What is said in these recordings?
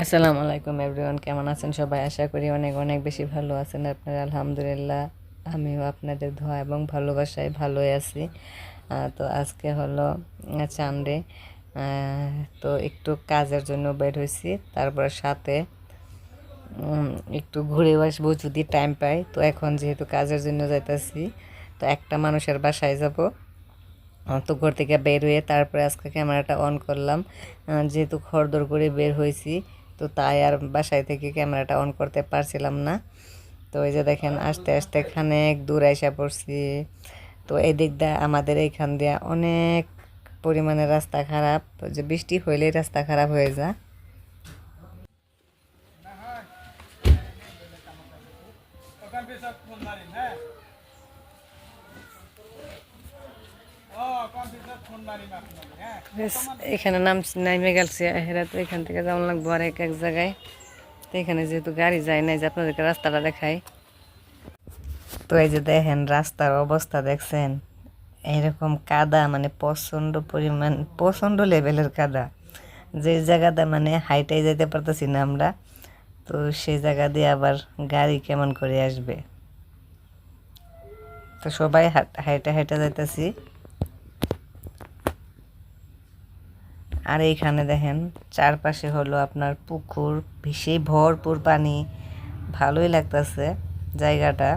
আসসালামু আলাইকুম এভরিওয়ান, কেমন আছেন সবাই? আশা করি অনেক অনেক বেশি ভালো আছেন আপনারা, আলহামদুলিল্লাহ। আমিও আপনাদের ধোয়া এবং ভালোবাসায় ভালোই আছি। তো আজকে হলো চান্ডে তো একটু কাজের জন্য বের হয়েছি, তারপর সাথে একটু ঘুরে আসব যদি টাইম পাই। তো এখন যেহেতু কাজের জন্য যাইতাছি, তো একটা মানুষের বাসায় যাব। তো ঘর থেকে বের হয়ে তারপরে আজকে ক্যামেরাটা অন করলাম। যেহেতু খড়দর করে বের হয়েছি তো তাই আর বাসায় থেকে ক্যামেরাটা অন করতে পারছিলাম না। তো এই যে দেখেন, আস্তে আস্তে খানেক দূর আইসা পড়ছি। তো এই দিক দিয়ে আমাদের এইখান দিয়ে অনেক পরিমাণে রাস্তা খারাপ। যে বৃষ্টি হইলেই রাস্তা খারাপ হয়ে যায় ওখান এখানে নাম নাইমে গেলছি হেরা তো এখান থেকে যেমন লাগবো আর এক এক জায়গায়। তো এখানে যেহেতু গাড়ি যায় নাই, যে আপনাদেরকে রাস্তাটা দেখাই। তো এই যে দেখেন, রাস্তার অবস্থা দেখছেন? এরকম কাদা মানে প্রচণ্ড পরিমাণ, প্রচণ্ড লেভেলের কাদা। যে জায়গাটা মানে হাইটাই যেতে পারতেছি না আমরা, তো সেই জায়গা দিয়ে আবার গাড়ি কেমন করে আসবে? তো সবাই হাইটা হাইটা যাইতেছি। আর এইখানে দেখেন চারপাশে হলো আপনার পুকুর ভীষণ ভরপুর পানি। ভালোই লাগতেছে জায়গাটা।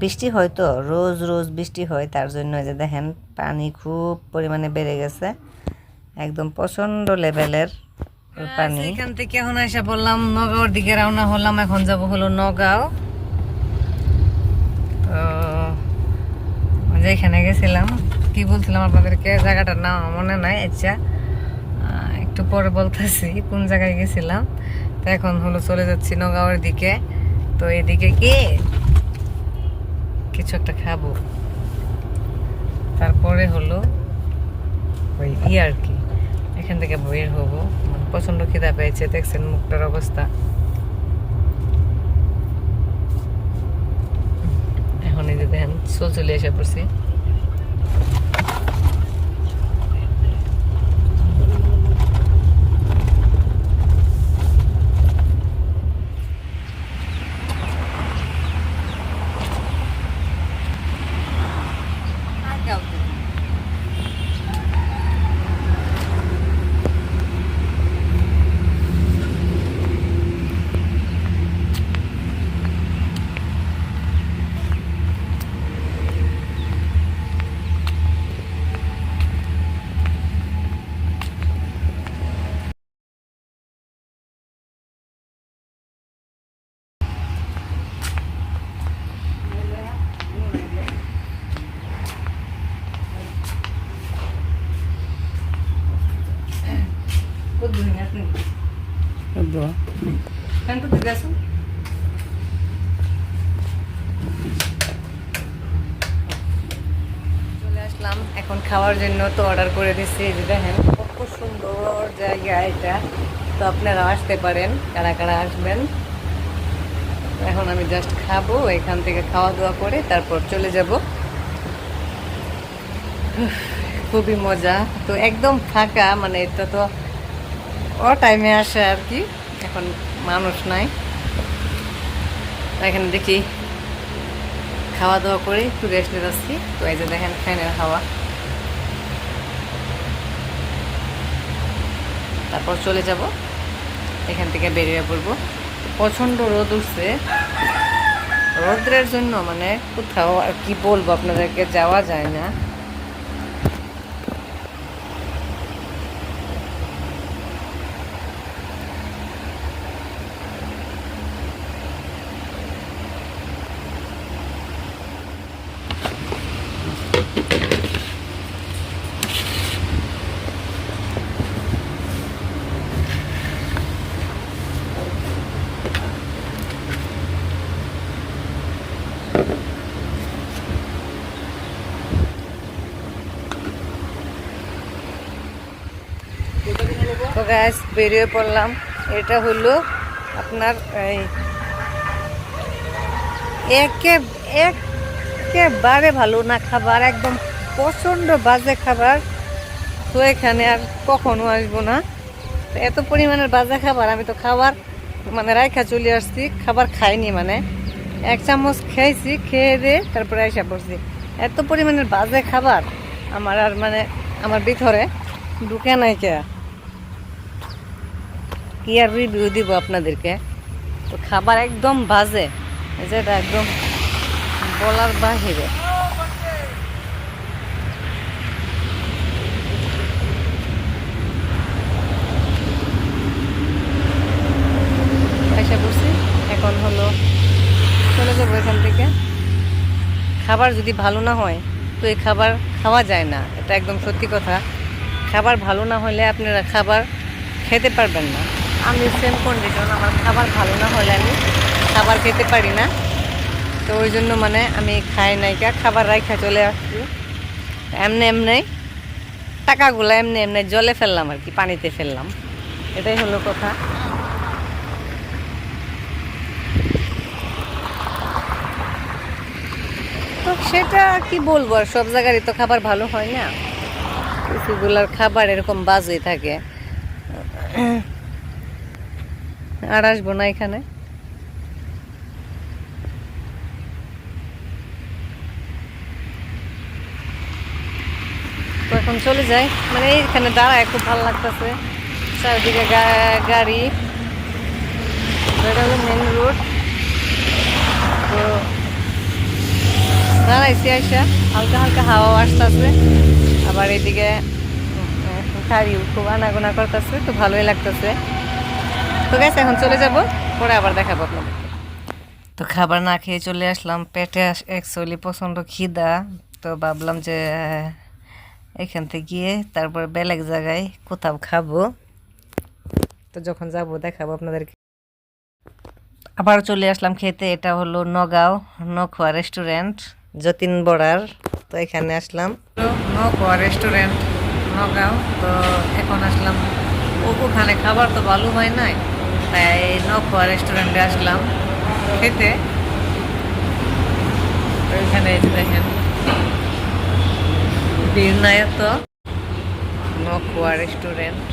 বৃষ্টি হয় তো রোজ রোজ বৃষ্টি হয় তার জন্য যে দেখেন পানি খুব পরিমাণে বেড়ে গেছে। একদম প্রচণ্ড লেভেলের পানি। এখান থেকে এখন এসে বললাম নগাঁওর দিকে রওনা হলাম এখন যাব হলো নগাঁও। তো যেখানে গেছিলাম কি বলছিলাম আপনাদেরকে? জায়গাটার নাম মনে নাই আচ্ছা। একটু পরে বলতেছি কোন জায়গায় গেছিলাম। তো এখন হলো চলে যাচ্ছি নগাঁওয়ের দিকে। তো এদিকে কি? কিছু একটা খাব। তারপরে হলো ওই ই আর কি, এখান থেকে বের হব। মানে প্রচণ্ড খিদা পেয়েছে, দেখছেন মুখটার অবস্থা। এখন এই যে দেখেন, চল চলে এসে পড়ছি। আসলাম এখন খাওয়ার জন্য তো অর্ডার করে দিচ্ছি যে দেখেন, কত সুন্দর জায়গা এটা। তো আপনারা আসতে পারেন, কারা কারা আসবেন। এখন আমি জাস্ট খাব, এখান থেকে খাওয়া দাওয়া করে তারপর চলে যাব। খুবই মজা। তো একদম ফাঁকা মানে এটা তো ও টাইমে আসে আর কি। এখন মানুষ নাই। এখানে দেখি খাওয়া দাওয়া করে একটু রেস্ট নিতে যাচ্ছি। তো এই যে দেখেন ফ্যানের হাওয়া। তারপর চলে যাব। এখান থেকে বেরিয়ে পড়ব। প্রচণ্ড রোদ উঠছে। রোদ্রের জন্য মানে কোথাও আর কি বলব, আপনাদেরকে যাওয়া যায় না। তো গ্যাস বেরিয়ে পড়লাম। এটা হলো আপনার একে একেবারে ভালো না খাবার, একদম প্রচণ্ড বাজে খাবার। তো এখানে আর কখনো আসব না। এত পরিমাণের বাজে খাবার, আমি তো খাবার মানে রাইখা চলে আসছি, খাবার খাইনি মানে। এক চামচ খেয়েছি খেয়ে দিয়ে তারপরে আইসা পড়ছি। এত পরিমাণের বাজে খাবার আমার আর মানে আমার ভিতরে ঢুকে নাই কে? কি আর রিভিউ দিব আপনাদেরকে? তো খাবার একদম বাজে যেটা একদম বলার বাহিরে পয়সা করছি এখন হলো চলে যাব এখান থেকে খাবার যদি ভালো না হয়, তো এই খাবার খাওয়া যায় না। এটা একদম সত্যি কথা। খাবার ভালো না হলে আপনারা খাবার খেতে পারবেন না। আমি সেম কন্ডিশন আমার খাবার ভালো না হলে আমি খাবার খেতে পারি না। তো ওই জন্য মানে আমি খাই নাইকা খাবার রাইখা চলে আসছি। এমনি এমনি টাকাগুলো এমনি এমনি জলে ফেললাম আর কি, পানিতে ফেললাম। এটাই হলো কথা। সেটা কি বলব, আর সব জায়গারই তো খাবার ভালো হয় না। কিছুগুলার খাবার এরকম বাজে থাকে। আর আসব না এখানে। এখন চলে যাই। মানে এইখানে দাঁড়ায় খুব ভালো লাগতেছে। চারিদিকে গাড়ি। এটা হলো মেন রোড তো দাঁড়াইছি আইসা, হালকা হালকা হাওয়া আসতেছে। আবার এদিকে গাড়িও খুব আনাগোনা করতেছে, তো ভালোই লাগতেছে। তো গেছে এখন চলে যাব, পরে আবার দেখাবো আপনাদের তো খাবার না খেয়ে চলে আসলাম, পেটে অ্যাকচুয়ালি প্রচণ্ড খিদা, তো ভাবলাম যে এখান থেকে গিয়ে তারপর বেলেগ জায়গায় কোথাও খাব। তো যখন যাব, দেখাবো আপনাদেরকে। আবার চলে আসলাম খেতে, এটা হলো নগাঁও নখোয়া রেস্টুরেন্ট। যতীন বড়ার, তো এখানে আসলাম। রেস্টুরেন্ট নগাঁও তো এখন আসলাম। ওখানে খাবার তো ভালো হয় নাই, তাই নখোয়া রেস্টুরেন্টে আসলাম খেতে। ওইখানে এসে দেখেন, ভিড় নখোয়া তো রেস্টুরেন্ট।